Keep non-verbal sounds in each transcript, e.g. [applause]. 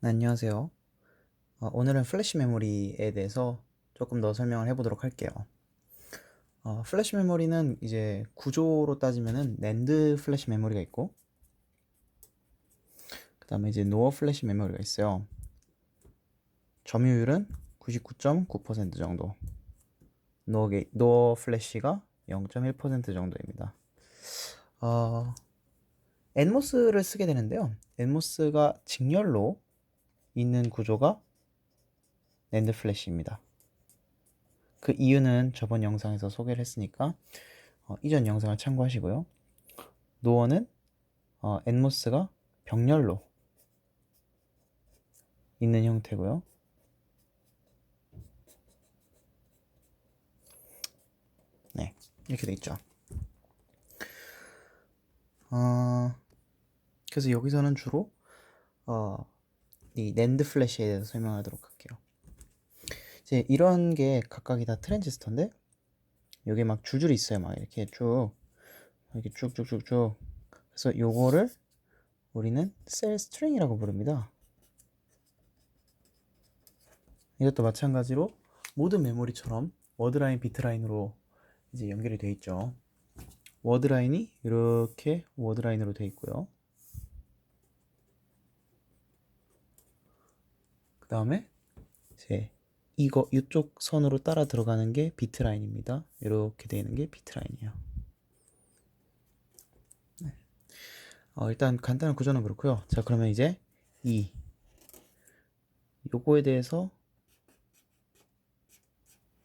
네, 안녕하세요. 어, 오늘은 플래시 메모리에 대해서 조금 더 설명을 해보도록 할게요. 어, 플래시 메모리는 이제 구조로 따지면은 낸드 플래시 메모리가 있고, 그 다음에 이제 노어 플래시 메모리가 있어요. 점유율은 99.9% 정도. 노어, 게, 노어 플래시가 0.1% 정도입니다. 어, 엔모스를 쓰게 되는데요. 엔모스가 직렬로 있는 구조가 낸드 플래시입니다. 그 이유는 저번 영상에서 소개를 했으니까 어, 이전 영상을 참고하시고요. 노어는 어, 엔모스가 병렬로 있는 형태고요. 네, 이렇게 돼 있죠. 어, 그래서 여기서는 주로 어, 이 낸드 플래시에 대해서 설명하도록 할게요. 이제 이런 게 각각이 다 트랜지스터인데 여기 막 줄줄이 있어요. 막 이렇게 쭉 이렇게 쭉쭉쭉쭉. 그래서 요거를 우리는 셀 스트링이라고 부릅니다. 이것도 마찬가지로 모든 메모리처럼 워드라인, 비트라인으로 이제 연결이 되어 있죠. 워드라인이 이렇게 워드라인으로 되어 있고요. 그 다음에 이제 이거 이쪽 선으로 따라 들어가는 게 비트 라인입니다. 이렇게 되는 게 비트 라인이에요. 네. 어, 일단 간단한 구조는 그렇고요. 자 그러면 이제 이 요거에 대해서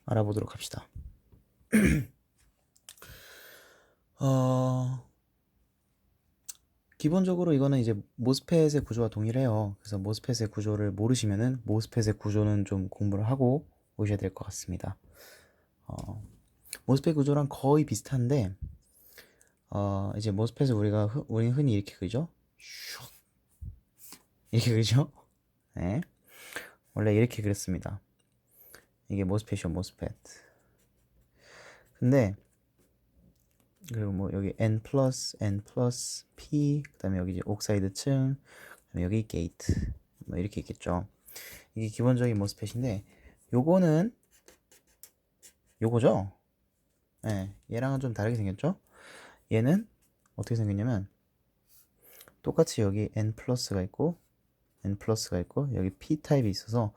알아보도록 합시다. [clears throat] 어, 기본적으로 이거는 이제 모스펫의 구조와 동일해요. 그래서 모스펫의 구조를 모르시면은 모스펫의 구조는 좀 공부를 하고 오셔야 될 것 같습니다. 어, 모스펫 구조랑 거의 비슷한데 어, 이제 모스펫을 우리가 흔- 우리 흔히 이렇게 그죠? 슉. 이렇게 그죠? 네. 원래 이렇게 그렸습니다. 이게 모스펫이요, 모스펫. 근데 그리고 뭐 여기 n n p 그다음에 여기 이제 옥사이드 층 그다음에 여기 게이트 뭐 이렇게 있겠죠. 이게 기본적인 모스펫인데 요거는 요거죠. 예, 네, 얘랑은 좀 다르게 생겼죠. 얘는 어떻게 생겼냐면 똑같이 여기 n 플러스가 있고 n 플러스가 있고 여기 p 타입이 있어서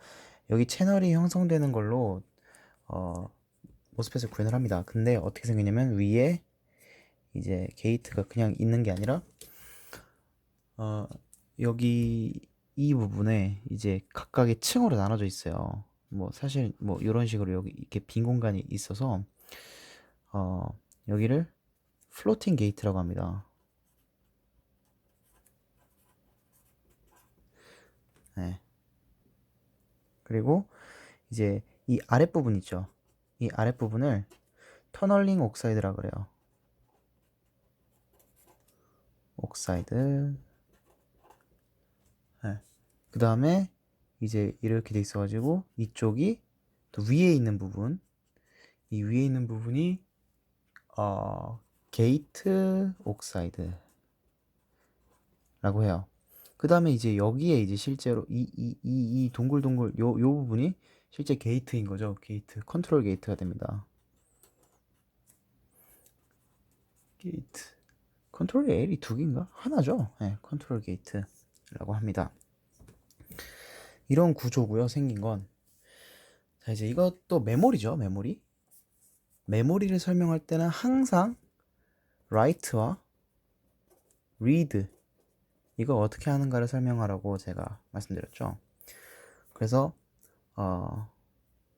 여기 채널이 형성되는 걸로 어 모스펫을 구현을 합니다. 근데 어떻게 생겼냐면 위에 이제 게이트가 그냥 있는 게 아니라 어 여기 이 부분에 이제 각각의 층으로 나눠져 있어요. 뭐 사실 뭐 이런 식으로 여기 이렇게 빈 공간이 있어서 어 여기를 플로팅 게이트라고 합니다. 네. 그리고 이제 이 아랫부분 있죠. 이 아랫부분을 터널링 옥사이드라 그래요. 옥사이드. 네. 그 다음에 이제 이렇게 돼 있어 가지고 이쪽이 또 위에 있는 부분. 이 위에 있는 부분이 어 게이트 옥사이드 라고 해요. 그 다음에 이제 여기에 이제 실제로 이 이 이 이 동글동글 요, 요 부분이 실제 게이트인 거죠. 게이트 컨트롤 게이트가 됩니다. 게이트 컨트롤 L이 두 개인가? 하나죠. 네, 컨트롤 게이트라고 합니다. 이런 구조고요. 생긴 건. 자, 이제 이것도 메모리죠. 메모리. 메모리를 설명할 때는 항상 write와 read 이거 어떻게 하는가를 설명하라고 제가 말씀드렸죠. 그래서 어,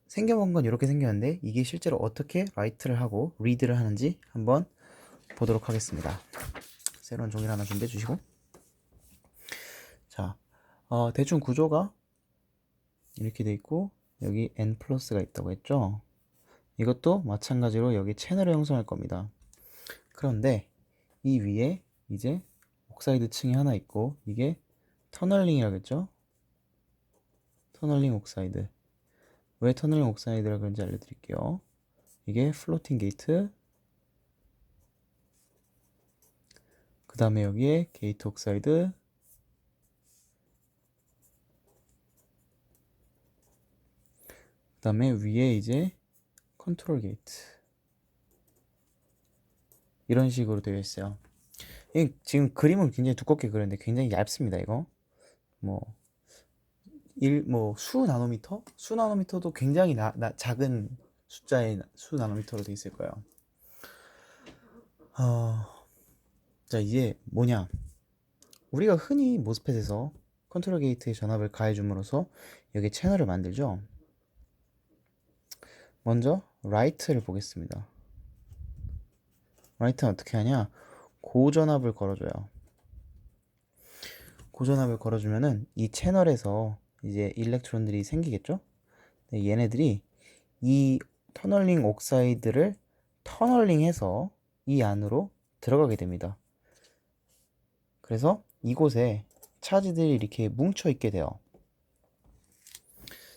생겨본 건 이렇게 생겼는데 이게 실제로 어떻게 write를 하고 read를 하는지 한번 보도록 하겠습니다. 새로운 종이를 하나 준비해 주시고. 자 어, 대충 구조가 이렇게 돼 있고 여기 n 플러스가 있다고 했죠? 이것도 마찬가지로 여기 채널을 형성할 겁니다. 그런데 이 위에 이제 옥사이드 층이 하나 있고 이게 터널링이라겠죠? 터널링 옥사이드. 왜 터널링 옥사이드라 그런지 알려드릴게요. 이게 플로팅 게이트 그 다음에 여기에 게이트 옥사이드 그 다음에 위에 이제 컨트롤 게이트 이런 식으로 되어 있어요 지금 그림은 굉장히 두껍게 그렸는데 굉장히 얇습니다 이거 뭐 1, 뭐, 수 나노미터? 수 나노미터도 굉장히 나, 나, 작은 숫자의 수 나노미터로 되어 있을 거예요. 어, 자 이제 뭐냐? 우리가 흔히 모스펫에서 컨트롤 게이트에 전압을 가해줌으로써 여기 채널을 만들죠. 먼저 라이트를 보겠습니다. 라이트는 어떻게 하냐? 고전압을 걸어줘요. 고전압을 걸어주면은 이 채널에서 이제 일렉트론들이 생기겠죠? 네, 얘네들이 이 터널링 옥사이드를 터널링해서 이 안으로 들어가게 됩니다. 그래서 이곳에 차지들이 이렇게 뭉쳐 있게 돼요.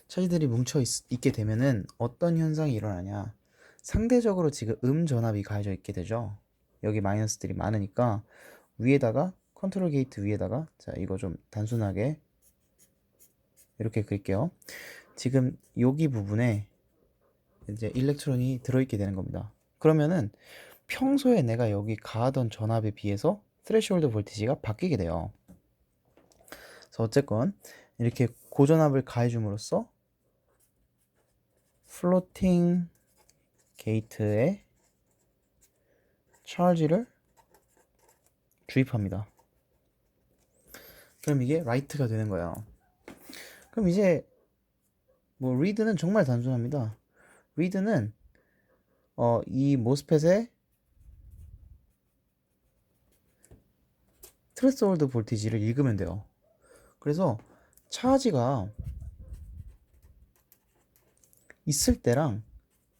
차지들이 뭉쳐 있, 있게 되면은 어떤 현상이 일어나냐? 상대적으로 지금 음 전압이 가해져 있게 되죠. 여기 마이너스들이 많으니까 위에다가 컨트롤 게이트 위에다가 자 이거 좀 단순하게 이렇게 그릴게요. 지금 여기 부분에 이제 일렉트론이 들어있게 되는 겁니다. 그러면은 평소에 내가 여기 가하던 전압에 비해서 스레시홀드 볼티지가 바뀌게 돼요. 그래서 어쨌건 이렇게 고전압을 가해줌으로써 플로팅 게이트에 찰지를 주입합니다. 그럼 이게 라이트가 되는 거예요. 그럼 이제 뭐 리드는 정말 단순합니다. 리드는 어, 이 모스펫의 트레스홀드 볼티지를 읽으면 돼요. 그래서 차지가 있을 때랑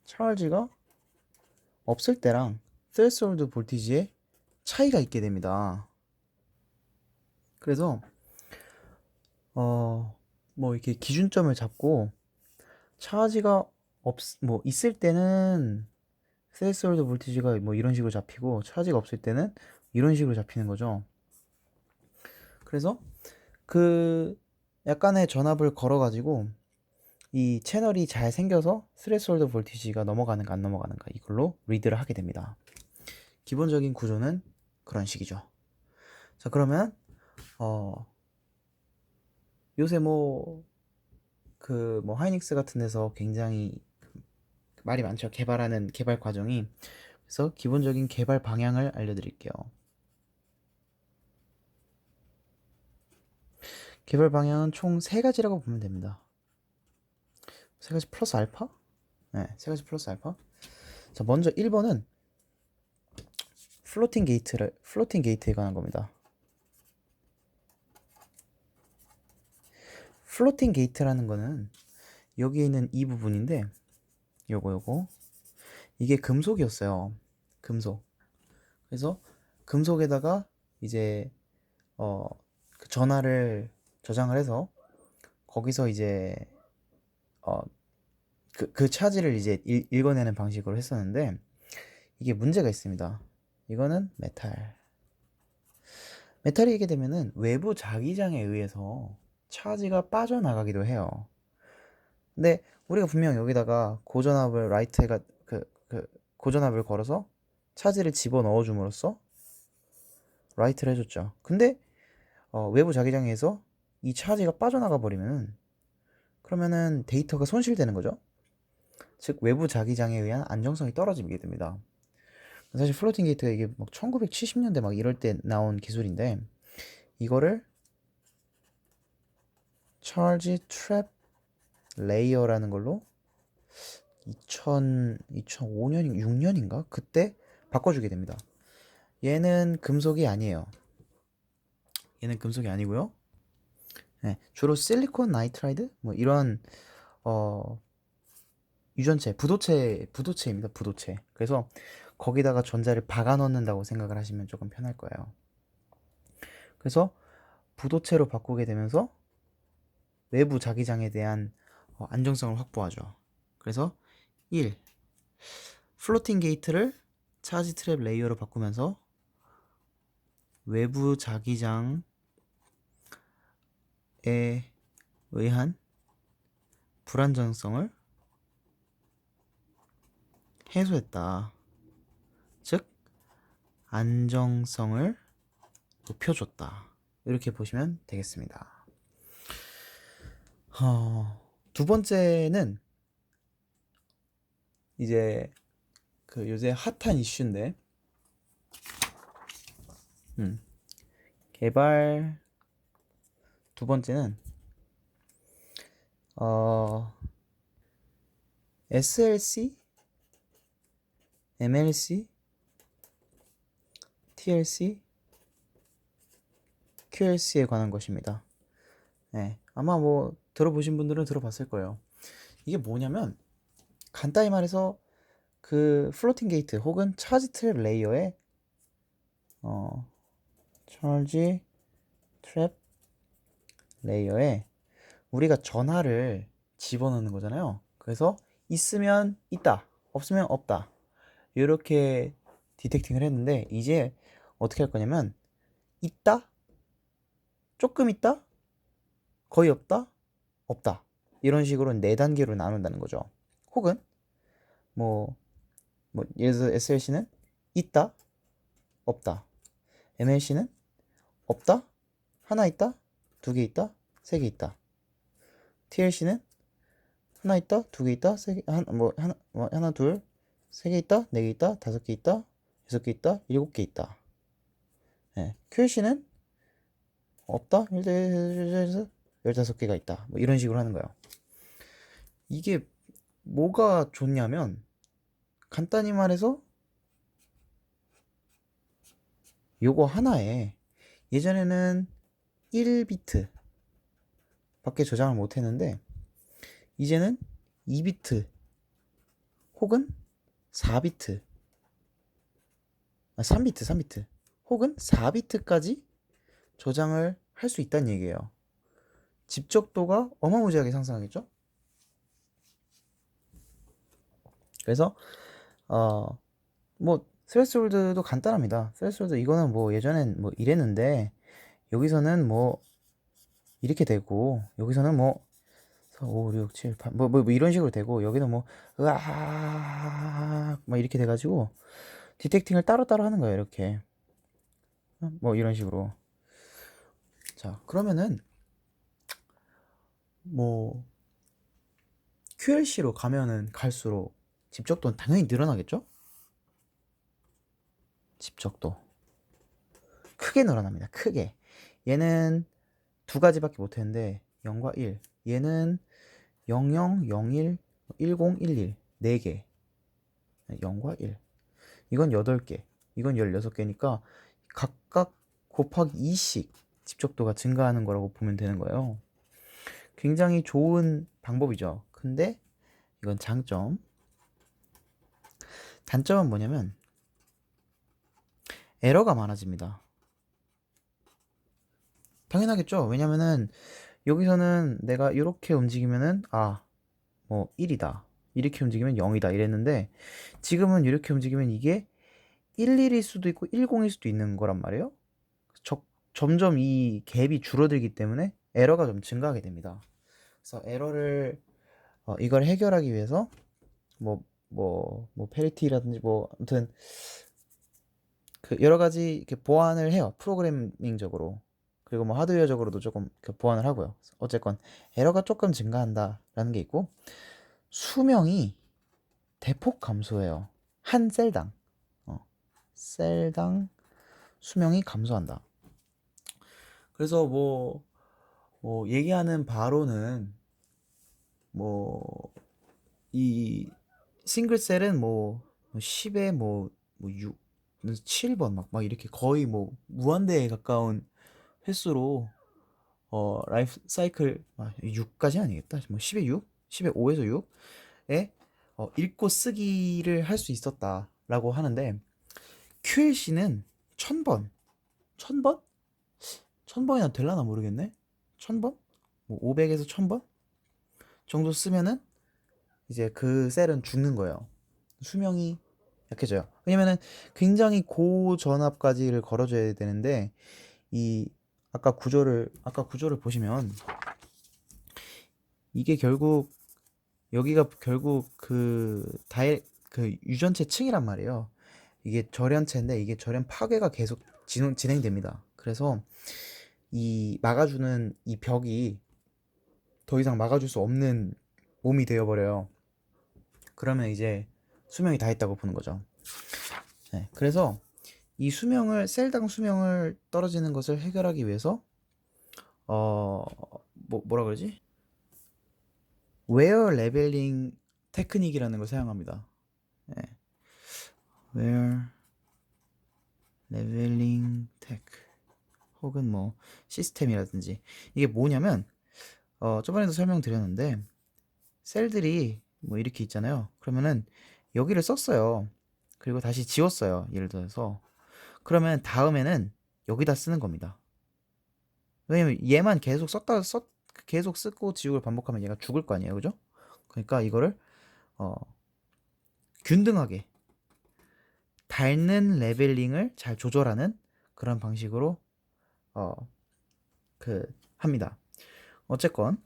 차지가 없을 때랑 트레스홀드 볼티지에 차이가 있게 됩니다. 그래서 어 뭐 이렇게 기준점을 잡고 차지가 없 뭐 있을 때는 트레스홀드 볼티지가 뭐 이런 식으로 잡히고 차지가 없을 때는 이런 식으로 잡히는 거죠. 그래서 그 약간의 전압을 걸어 가지고 이 채널이 잘 생겨서 스레스홀드 볼티지가 넘어가는가 안 넘어가는가 이걸로 리드를 하게 됩니다. 기본적인 구조는 그런 식이죠. 자 그러면 어 요새 뭐 그뭐 하이닉스 같은 데서 굉장히 말이 많죠. 개발하는 개발 과정이 그래서 기본적인 개발 방향을 알려드릴게요. 개발 방향은 총 세 가지라고 보면 됩니다. 세 가지 플러스 알파? 네, 세 가지 플러스 알파. 자, 먼저 1번은 플로팅 게이트를 플로팅 게이트에 관한 겁니다. 플로팅 게이트라는 거는 여기에 있는 이 부분인데 요거 요거 이게 금속이었어요. 금속. 그래서 금속에다가 이제 어 그 전화를 저장을 해서 거기서 이제 어 그, 그 차지를 이제 읽, 읽어내는 방식으로 했었는데 이게 문제가 있습니다. 이거는 메탈. 메탈이게 되면은 외부 자기장에 의해서 차지가 빠져나가기도 해요. 근데 우리가 분명 여기다가 고전압을 라이트가 그, 그 고전압을 걸어서 차지를 집어 넣어 줌으로써 라이트를 해줬죠. 근데 어, 외부 자기장에서 이 차지가 빠져나가 버리면 그러면은 데이터가 손실되는 거죠. 즉 외부 자기장에 의한 안정성이 떨어지게 됩니다. 사실 플로팅 게이트가 이게 막 1970년대 막 이럴 때 나온 기술인데 이거를 charge trap layer라는 걸로 2000 2005년 6년인가 그때 바꿔주게 됩니다. 얘는 금속이 아니에요. 얘는 금속이 아니고요. 네, 주로 실리콘 나이트라이드 뭐 이런 어 유전체, 부도체, 부도체입니다. 부도체. 그래서 거기다가 전자를 박아 넣는다고 생각을 하시면 조금 편할 거예요. 그래서 부도체로 바꾸게 되면서 외부 자기장에 대한 어, 안정성을 확보하죠. 그래서 1. 플로팅 게이트를 차지 트랩 레이어로 바꾸면서 외부 자기장 에 의한 불안정성을 해소했다. 즉 안정성을 높여줬다. 이렇게 보시면 되겠습니다. 어, 두 번째는 이제 그 요새 핫한 이슈인데, 음, 개발 두 번째는 어, SLC, MLC, TLC, QLC에 관한 것입니다. 네, 아마 뭐 들어보신 분들은 들어봤을 거예요. 이게 뭐냐면 간단히 말해서 그 플로팅 게이트 혹은 차지 트랩 레이어에 어 차지 트랩 레이어에 우리가 전화를 집어넣는 거잖아요. 그래서 있으면 있다, 없으면 없다. 이렇게 디텍팅을 했는데 이제 어떻게 할 거냐면 있다, 조금 있다, 거의 없다, 없다. 이런 식으로 네 단계로 나눈다는 거죠. 혹은 뭐, 뭐 예를 들어 SLC는 있다, 없다. MLC는 없다, 하나 있다, 두 개 있다, 세 개 있다. TLC는? 하나 있다, 두 개 있다, 세 개, 한, 뭐, 하나, 뭐, 하나, 둘, 세 개 있다, 네 개 있다, 다섯 개 있다, 여섯 개 있다, 일곱 개 있다. 예. QLC는? 없다, 열다섯 개가 있다. 뭐 이런 식으로 하는 거예요. 이게 뭐가 좋냐면, 간단히 말해서, 요거 하나에 예전에는 1비트 밖에 저장을 못 했는데 이제는 2비트 혹은 4비트 아 3비트 3비트 혹은 4비트까지 저장을 할 수 있다는 얘기예요. 집적도가 어마무지하게 상승하겠죠? 그래서 어 뭐 스레스홀드도 간단합니다. 스레스홀드 이거는 뭐 예전엔 뭐 이랬는데 여기서는 뭐 이렇게 되고 여기서는 뭐 5, 6, 7, 8, 뭐, 뭐, 뭐 이런 식으로 되고 여기는 뭐 으악 막 이렇게 돼가지고 디텍팅을 따로따로 하는 거예요 이렇게. 뭐 이런 식으로. 자 그러면은 뭐 QLC로 가면은 갈수록 집적도는 당연히 늘어나겠죠? 집적도. 크게 늘어납니다 크게 얘는 두 가지밖에 못했는데 0과 1 얘는 00, 01, 10, 11 4개. 0과 1 이건 8개. 이건 16개니까 각각 곱하기 2씩 집적도가 증가하는 거라고 보면 되는 거예요. 굉장히 좋은 방법이죠. 근데 이건 장점. 단점은 뭐냐면 에러가 많아집니다 당연하겠죠. 왜냐면은 여기서는 내가 이렇게 움직이면은 아, 뭐 1이다. 이렇게 움직이면 0이다. 이랬는데 지금은 이렇게 움직이면 이게 11일 수도 있고 10일 수도 있는 거란 말이에요. 저, 점점 이 갭이 줄어들기 때문에 에러가 좀 증가하게 됩니다. 그래서 에러를 어, 이걸 해결하기 위해서 뭐 뭐 뭐 페리티라든지 뭐 아무튼 그 여러 가지 이렇게 보완을 해요. 프로그래밍적으로. 그리고 뭐 하드웨어적으로도 조금 그 보완을 하고요. 어쨌건 에러가 조금 증가한다라는 게 있고 수명이 대폭 감소해요. 한 셀당 어, 셀당 수명이 감소한다. 그래서 뭐, 뭐 얘기하는 바로는 뭐 이 싱글 셀은 뭐 10에 뭐, 뭐 6, 7번 막, 막 이렇게 거의 뭐 무한대에 가까운 횟수로 어 라이프 사이클 아, 6까지 아니겠다. 뭐 10에 6, 10에 5에서 6에 어, 읽고 쓰기를 할 수 있었다라고 하는데 QLC는 1000번 1000번? 1000번이나 될라나 모르겠네. 1000번? 뭐 500에서 1000번 정도 쓰면은 이제 그 셀은 죽는 거예요. 수명이 약해져요. 왜냐면은 굉장히 고전압까지를 걸어줘야 되는데 이 아까 구조를 아까 구조를 보시면 이게 결국 여기가 결국 그 다이 그 유전체 층이란 말이에요. 이게 절연체인데 이게 절연 파괴가 계속 진행, 진행됩니다. 그래서 이 막아주는 이 벽이 더 이상 막아줄 수 없는 몸이 되어버려요. 그러면 이제 수명이 다 했다고 보는 거죠. 네, 그래서 이 수명을 셀당 수명을 떨어지는 것을 해결하기 위해서 어 뭐, 뭐라 그러지? 웨어 레벨링 테크닉이라는 걸 사용합니다. 네. 웨어 레벨링 테크 혹은 뭐 시스템이라든지 이게 뭐냐면 어 저번에도 설명드렸는데 셀들이 뭐 이렇게 있잖아요. 그러면은 여기를 썼어요. 그리고 다시 지웠어요. 예를 들어서 그러면 다음에는 여기다 쓰는 겁니다. 왜냐면 얘만 계속 썼다 썼 계속 쓰고 지우고 반복하면 얘가 죽을 거 아니에요. 그죠? 그러니까 이거를 어 균등하게 닳는 레벨링을 잘 조절하는 그런 방식으로 어 그 합니다. 어쨌건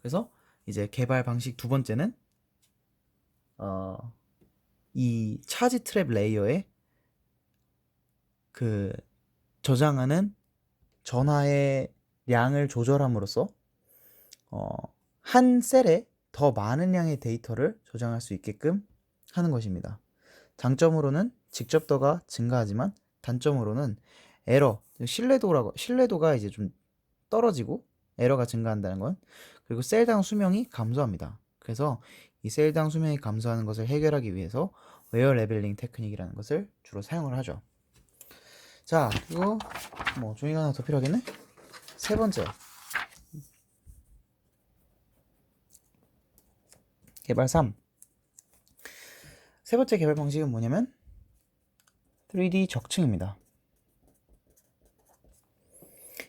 그래서 이제 개발 방식 두 번째는 어 이 차지 트랩 레이어에 그 저장하는 전화의 양을 조절함으로써 어, 한 셀에 더 많은 양의 데이터를 저장할 수 있게끔 하는 것입니다. 장점으로는 직접도가 증가하지만 단점으로는 에러, 신뢰도라고 신뢰도가 이제 좀 떨어지고 에러가 증가한다는 건 그리고 셀당 수명이 감소합니다. 그래서 이 셀당 수명이 감소하는 것을 해결하기 위해서 웨어 레벨링 테크닉이라는 것을 주로 사용을 하죠. 자, 그리고 뭐 종이가 하나 더 필요하겠네? 세 번째. 개발 3. 세 번째 개발 방식은 뭐냐면 3D 적층입니다.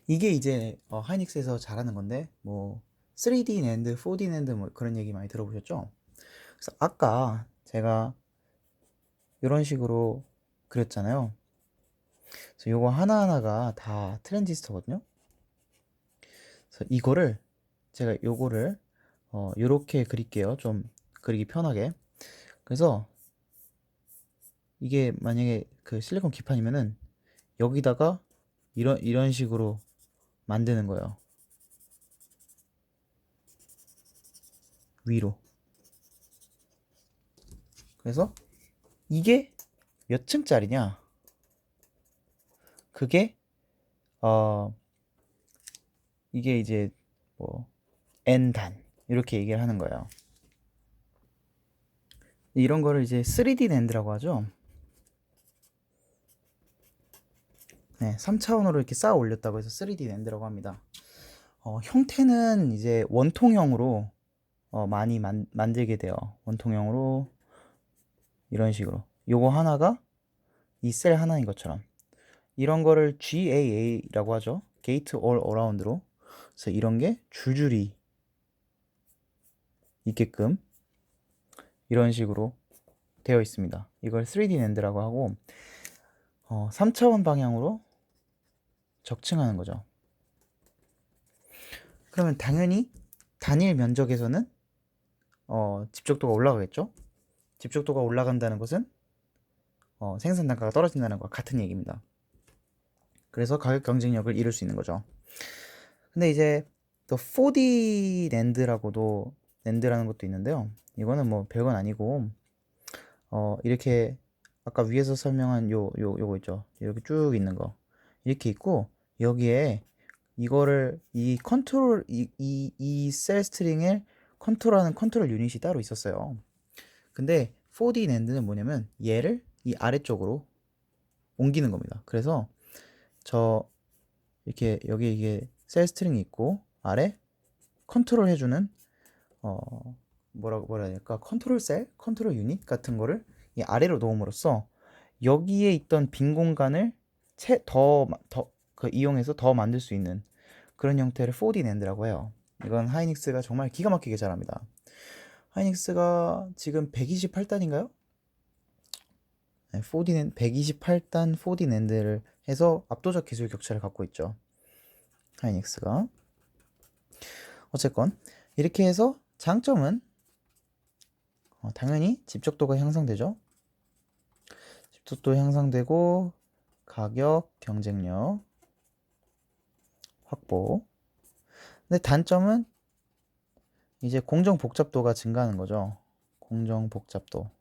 이게 이제 어, 하이닉스에서 잘하는 건데 뭐 3D 낸드, 4D 낸드 뭐 그런 얘기 많이 들어보셨죠? 그래서 아까 제가 이런 식으로 그렸잖아요. 그래서 요거 하나하나가 다 트랜지스터거든요. 그래서 이거를 제가 요거를 어 요렇게 그릴게요. 좀 그리기 편하게. 그래서 이게 만약에 그 실리콘 기판이면은 여기다가 이런 이런 식으로 만드는 거예요. 위로. 그래서 이게 몇 층짜리냐? 그게 어 이게 이제 뭐 n단 이렇게 얘기를 하는 거예요. 이런 거를 이제 3D 낸드라고 하죠. 네, 3차원으로 이렇게 쌓아 올렸다고 해서 3D 낸드라고 합니다. 어, 형태는 이제 원통형으로 어, 많이 만, 만들게 돼요. 원통형으로 이런 식으로. 요거 하나가 이 셀 하나인 것처럼. 이런 거를 GAA라고 하죠. Gate All Around로. 그래서 이런 게 줄줄이 있게끔 이런 식으로 되어 있습니다. 이걸 3D 낸드라고 하고 어, 3차원 방향으로 적층하는 거죠. 그러면 당연히 단일 면적에서는 어, 집적도가 올라가겠죠. 집적도가 올라간다는 것은 어, 생산 단가가 떨어진다는 것과 같은 얘기입니다. 그래서 가격 경쟁력을 잃을 수 있는 거죠. 근데 이제 또 4D 랜드라고도 랜드라는 것도 있는데요. 이거는 뭐 별건 아니고 어 이렇게 아까 위에서 설명한 요 요 요 거 있죠. 이렇게 쭉 있는 거 이렇게 있고 여기에 이거를 이 컨트롤 이이이셀 스트링을 컨트롤하는 컨트롤 유닛이 따로 있었어요. 근데 4D 랜드는 뭐냐면 얘를 이 아래쪽으로 옮기는 겁니다. 그래서 저 이렇게 여기 이게 셀 스트링이 있고 아래 컨트롤 해주는 어 뭐라고 뭐라 해야 될까 컨트롤 셀 컨트롤 유닛 같은 거를 이 아래로 놓음으로써 여기에 있던 빈 공간을 더더 그 이용해서 더 만들 수 있는 그런 형태를 4D 낸드라고 해요. 이건 하이닉스가 정말 기가 막히게 잘합니다. 하이닉스가 지금 128단인가요? 네, 4D 낸 128단 4D 낸드를 해서 압도적 기술 격차를 갖고 있죠. 하이닉스가. 어쨌건 이렇게 해서 장점은 어, 당연히 집적도가 향상되죠. 집적도 향상되고 가격 경쟁력 확보. 근데 단점은 이제 공정 복잡도가 증가하는 거죠. 공정 복잡도.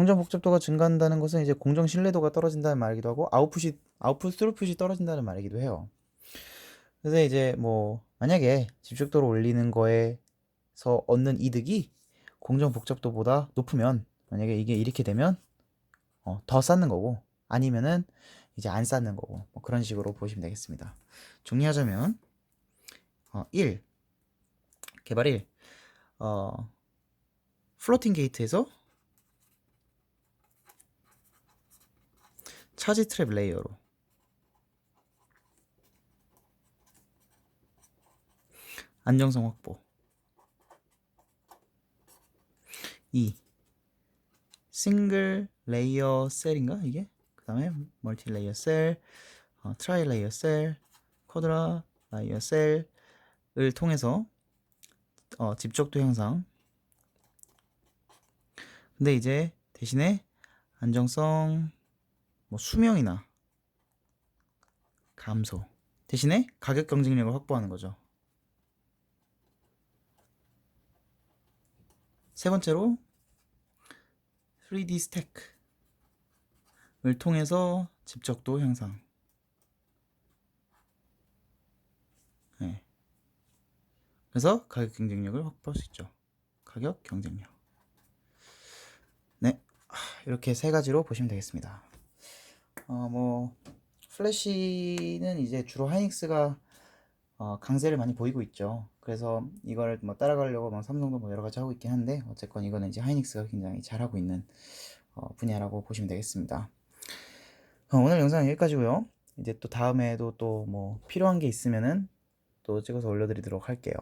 공정 복잡도가 증가한다는 것은 이제 공정 신뢰도가 떨어진다는 말이기도 하고 아웃풋이 아웃풋 스루풋이 떨어진다는 말이기도 해요. 그래서 이제 뭐 만약에 집중도를 올리는 거에서 얻는 이득이 공정 복잡도보다 높으면 만약에 이게 이렇게 되면 어, 더 쌓는 거고 아니면은 이제 안 쌓는 거고 뭐 그런 식으로 보시면 되겠습니다. 정리하자면 어, 1 개발 1 어, 플로팅 게이트에서 차지 트랩 레이어로. 안정성 확보. 2 싱글 레이어 셀인가 이게? 그 다음에 멀티 레이어 셀 어, 트라이 레이어 셀 쿼드라 레이어 셀을 통해서 어, 집적도 향상. 근데 이제 대신에 안정성 뭐 수명이나 감소 대신에 가격 경쟁력을 확보하는 거죠. 세 번째로 3D 스택을 통해서 집적도 향상. 네. 그래서 가격 경쟁력을 확보할 수 있죠. 가격 경쟁력. 네. 하, 이렇게 세 가지로 보시면 되겠습니다. 어, 뭐, 플래시는 이제 주로 하이닉스가 어, 강세를 많이 보이고 있죠. 그래서 이걸 뭐 따라가려고 막 삼성도 뭐 여러 가지 하고 있긴 한데 어쨌건 이거는 이제 하이닉스가 굉장히 잘하고 있는 어, 분야라고 보시면 되겠습니다. 어, 오늘 영상은 여기까지고요. 이제 또 다음에도 또 뭐 필요한 게 있으면은 또 찍어서 올려드리도록 할게요.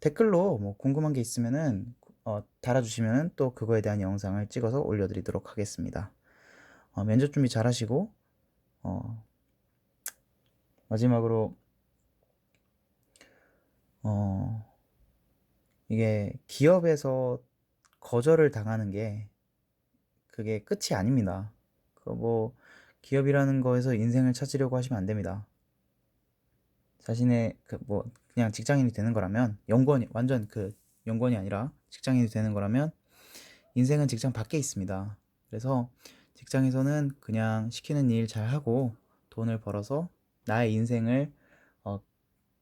댓글로 뭐 궁금한 게 있으면은 어, 달아주시면 또 그거에 대한 영상을 찍어서 올려드리도록 하겠습니다. 어, 면접 준비 잘 하시고 어, 마지막으로 어, 이게 기업에서 거절을 당하는 게 그게 끝이 아닙니다. 그 뭐 기업이라는 거에서 인생을 찾으려고 하시면 안 됩니다. 자신의 그 뭐 그냥 직장인이 되는 거라면 연구원이 완전 그 연구원이 아니라 직장인이 되는 거라면 인생은 직장 밖에 있습니다. 그래서 직장에서는 그냥 시키는 일 잘 하고 돈을 벌어서 나의 인생을 어,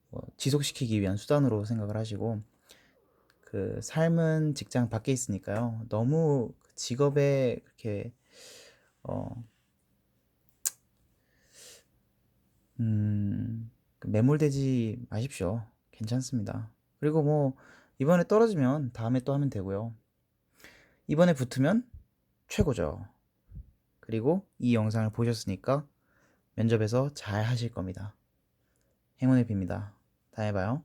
뭐 지속시키기 위한 수단으로 생각을 하시고 그 삶은 직장 밖에 있으니까요. 너무 직업에 그렇게 어 음, 매몰되지 마십시오. 괜찮습니다. 그리고 뭐 이번에 떨어지면 다음에 또 하면 되고요. 이번에 붙으면 최고죠. 그리고 이 영상을 보셨으니까 면접에서 잘 하실 겁니다. 행운을 빕니다. 다음에 봐요.